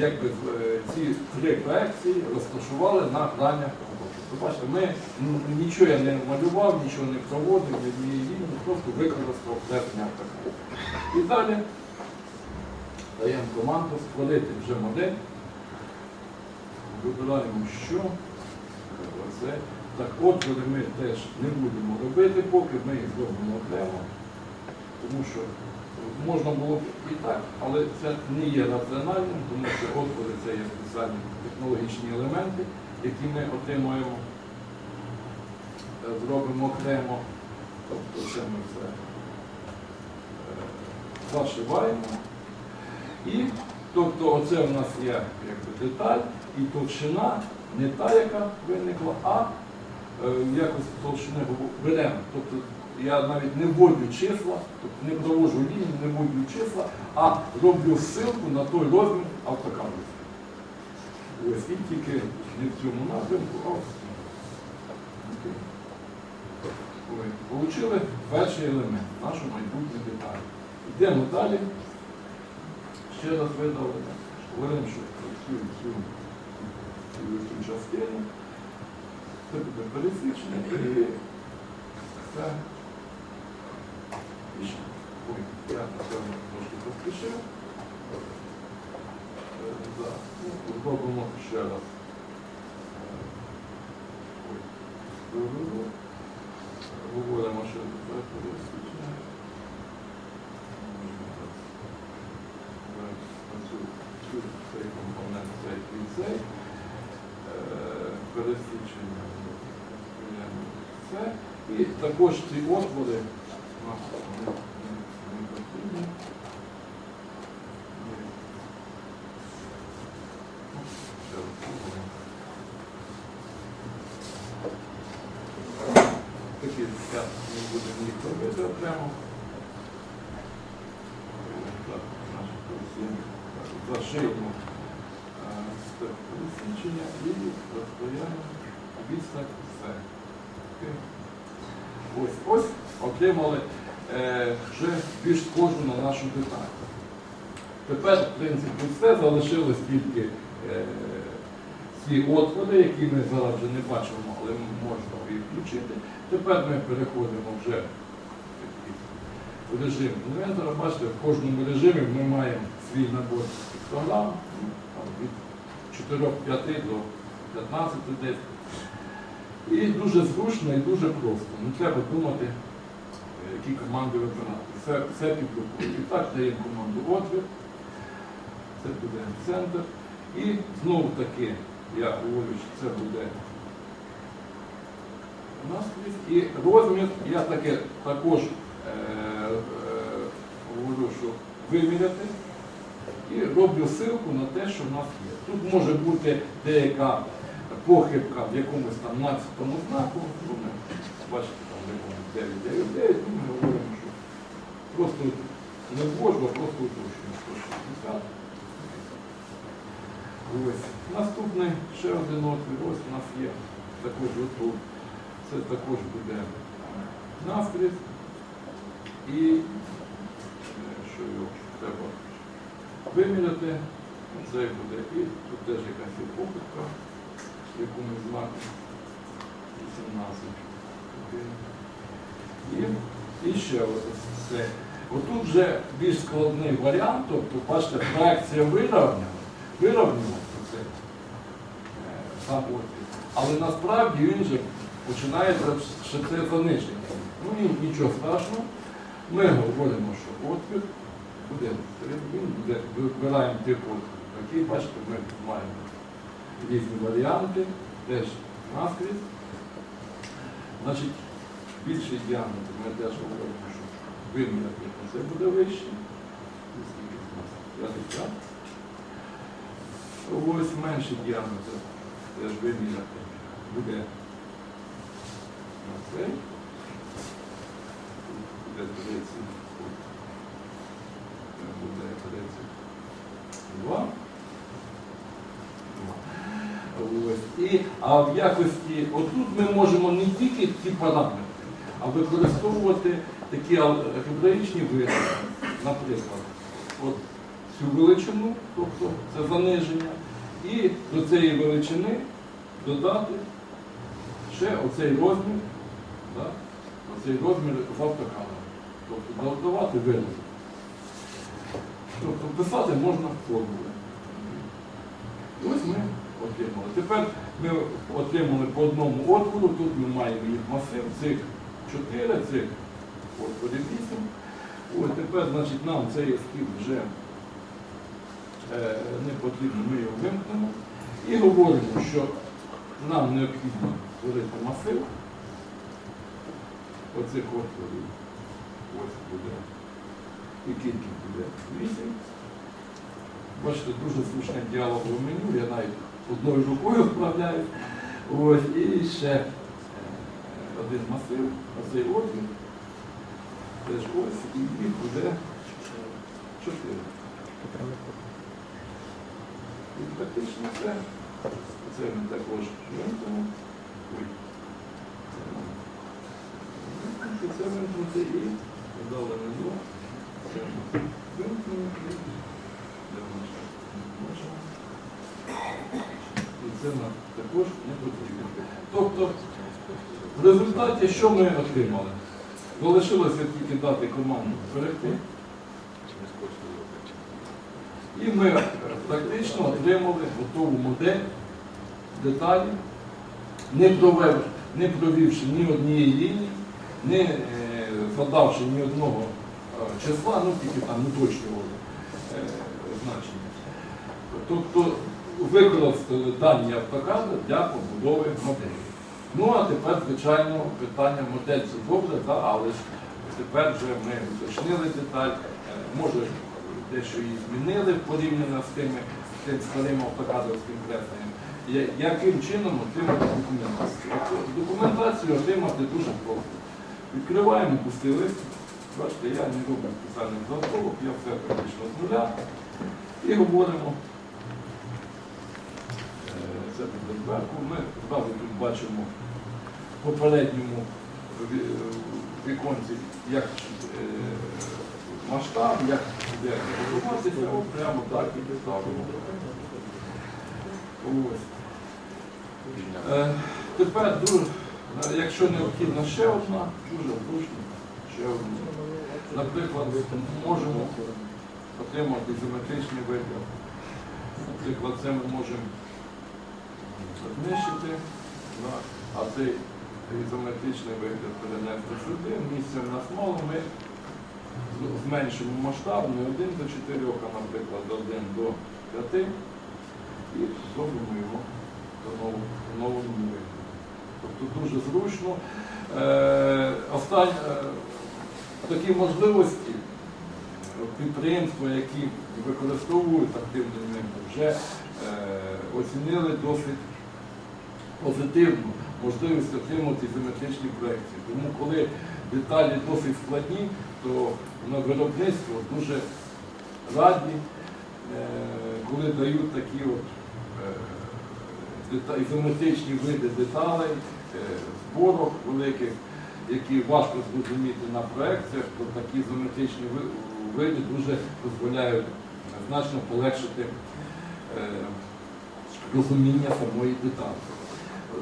якби е, ці три проекції розташували на гранях. Ви бачите, ми нічого я не малював, нічого не проводив, однієї лінії, просто використав плетення АКК. І далі даємо команду створити вже модель. Вибираємо що. Це. Так, отвори ми теж не будемо робити, поки ми їх зробимо окремо, тому що можна було б і так, але це не є раціональним, тому що отвори це є спеціальні технологічні елементи, які ми отримуємо, е, зробимо окремо. Тобто це ми все е, зашиваємо. І тобто оце у нас є якби, деталь і товщина не та, яка виникла, а е, якось товщини беремо. Тобто я навіть не вводжу числа, тобто не проводжу лінію, не вводжу числа, а роблю ссылку на той розмір автокадру. Ось і тільки не в цьому напрямку, а. Ой, Получили перший елемент, нашу майбутню деталь. Йдемо далі. Ще раз видалення. Говоримо, що цю, цю, цю, частину. Це буде пересічення і це. І. Ой, я напевно трошки поспішив. Зробимо ще раз. Говоримо, що це цю, цей компонент, цей і цей. Е, Це. І також ці отвори Такі я не будемо їх робити окремо. Зашиємо степ і розстояння відстань все. Ось ось отримали вже більш схожу на нашу деталь. Тепер, в принципі, все залишилось тільки е, ці отвори, які ми зараз вже не бачимо, але можна їх включити. Тепер ми переходимо вже в режим інвентора. Бачите, в кожному режимі ми маємо свій набор піктограм ну, від 4-5 до 15 десь. І дуже зручно і дуже просто. Не треба думати, е, які команди вибирати. Все, все під. І так даємо команду отвір. Це буде центр. І знову таки я говорю, що це буде наскрізь. І розмір я таке також е, е, говорю, що виміряти. І роблю ссылку на те, що в нас є. Тут може бути деяка похибка в якомусь там 12 знаку, ну, бачите, 999, ну, ми говоримо, що просто не ввожу, просто уточнюємо Ось. Наступний ще один отвір, ось у нас є також отут. Це також буде наскрізь. І е, що його треба виміряти, це буде і тут теж якась є похибка якомусь знаку 18. І, і ще. Отут вже більш складний варіант, тобто, бачите, проекція вирівняна, вирівняна це, е, сам. Але насправді він же починається, що це заниження. Ну ні- нічого страшного. Ми говоримо, що отвір буде, він буде, вибираємо тип отвір. Такий, бачите, ми маємо різні варіанти, теж наскрізь. Значить, більший діаметр ми теж говоримо, що виміряти це буде? 50. Ось менший діаметр теж виміряти буде на цей. Буде 30. Буде 32. Ось. І, а в якості, отут ми можемо не тільки ці параметри, а використовувати такі алгебраїчні вирази. Наприклад, от цю величину, тобто це заниження, і до цієї величини додати ще оцей розмір, да, оцей розмір з автокамери. Тобто додавати вирази. Тобто писати можна формули. І ось ми отримали. Тепер ми отримали по одному отвору, тут ми маємо їх масив, цих 4, цих отворів 8. Ось тепер, значить, нам цей ескіз вже е, не потрібно, ми його вимкнемо. І говоримо, що нам необхідно створити масив. Оцих отворів. Ось буде. І кількість буде 8. Бачите, дуже слушне діалогове меню, я навіть одною рукою вправляю. Ось, і ще один масив, оцей отвір. Теж ось, і їх буде 4. І практично все. Це ми також вимкнемо. Ой. Це Це вимкнути і додали меню. Це вимкнемо. Де воно ще? Бачимо. І це нам також не потрібно. Тобто, в результаті що ми отримали? Залишилося тільки дати команду зберегти. І ми е, практично отримали готову модель деталі, не, провев, не провівши ні однієї лінії, не е, задавши ні одного е, числа, ну тільки там уточнювали е, значення. Тобто використали дані автокади для побудови моделі. Ну а тепер, звичайно, питання модель це добре, да, але ж тепер вже ми уточнили деталь, е, може дещо її змінили порівняно з тими з тим старим автокадровським кресленням. Яким чином отримати документацію? Документацію отримати дуже просто. Відкриваємо пустий лист. Бачите, я не роблю спеціальних заготовок, я все практично з нуля. І говоримо. Е, Це. Ми зразу тут бачимо в попередньому віконці, як е, масштаб, як буде от прямо так і ставимо. Ось. Е, Тепер, якщо необхідна ще одна, дуже зручно, ще одна. Наприклад, можемо отримати ізометричний вигляд. Наприклад, це ми можемо знищити, да, а цей ізометричний вигляд перенести сюди. Місце в нас мало, ми зменшимо масштаб не 1 до 4, а, наприклад, 1 до 5 і зробимо його нового, новому вигляді. Тобто дуже зручно. Е, остань, е, такі можливості підприємства, які використовують активно вже е, оцінили досить позитивно можливість отримати ізометричні проекції. Тому коли деталі досить складні, то на виробництво дуже раді, е, коли дають такі от е, види деталей, е, зборок великих, які важко зрозуміти на проекціях, то такі ізометричні види дуже дозволяють значно полегшити розуміння самої деталі.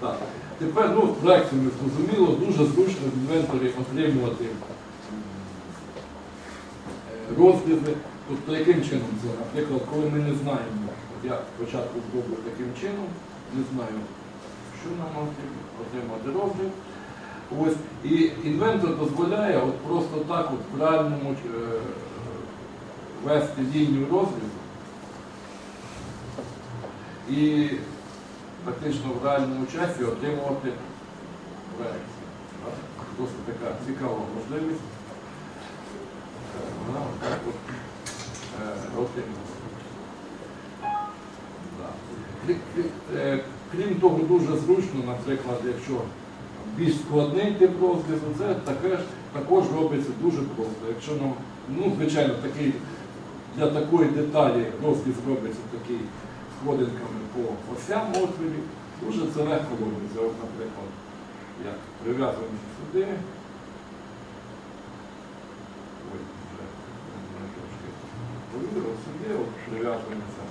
Так. Тепер, ну, з проекціями зрозуміло, дуже зручно в інвенторі отримувати е, розрізи. Тобто яким чином це? Наприклад, коли ми не знаємо, от я спочатку зроблю таким чином, не знаю, що нам потрібно, отримати розріз. Ось, і інвентор дозволяє от просто так от в правильному е, вести лінію розрізу. І фактично в реальному часі отримувати. Так? Досить така цікава можливість. Вона отак от е, отримується. Е, Крім того, дуже зручно, наприклад, якщо більш складний тип розрізу, це таке ж, також робиться дуже просто. Якщо нам, ну, звичайно, такий, для такої деталі розріз робиться такий сходинками по осям отворів, дуже це легко робиться. От, наприклад, як прив'язуємо сюди. Ой, вже трошки повірилося. сюди, от прив'язуємося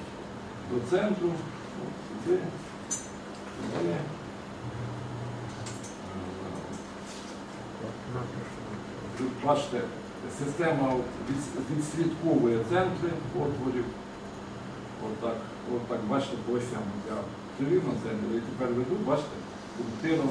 до центру, от сюди, сюди. Бачите, система відслідковує центри отворів. Отак, отак, бачите, по. Я на це і тепер веду, бачите, пунктиром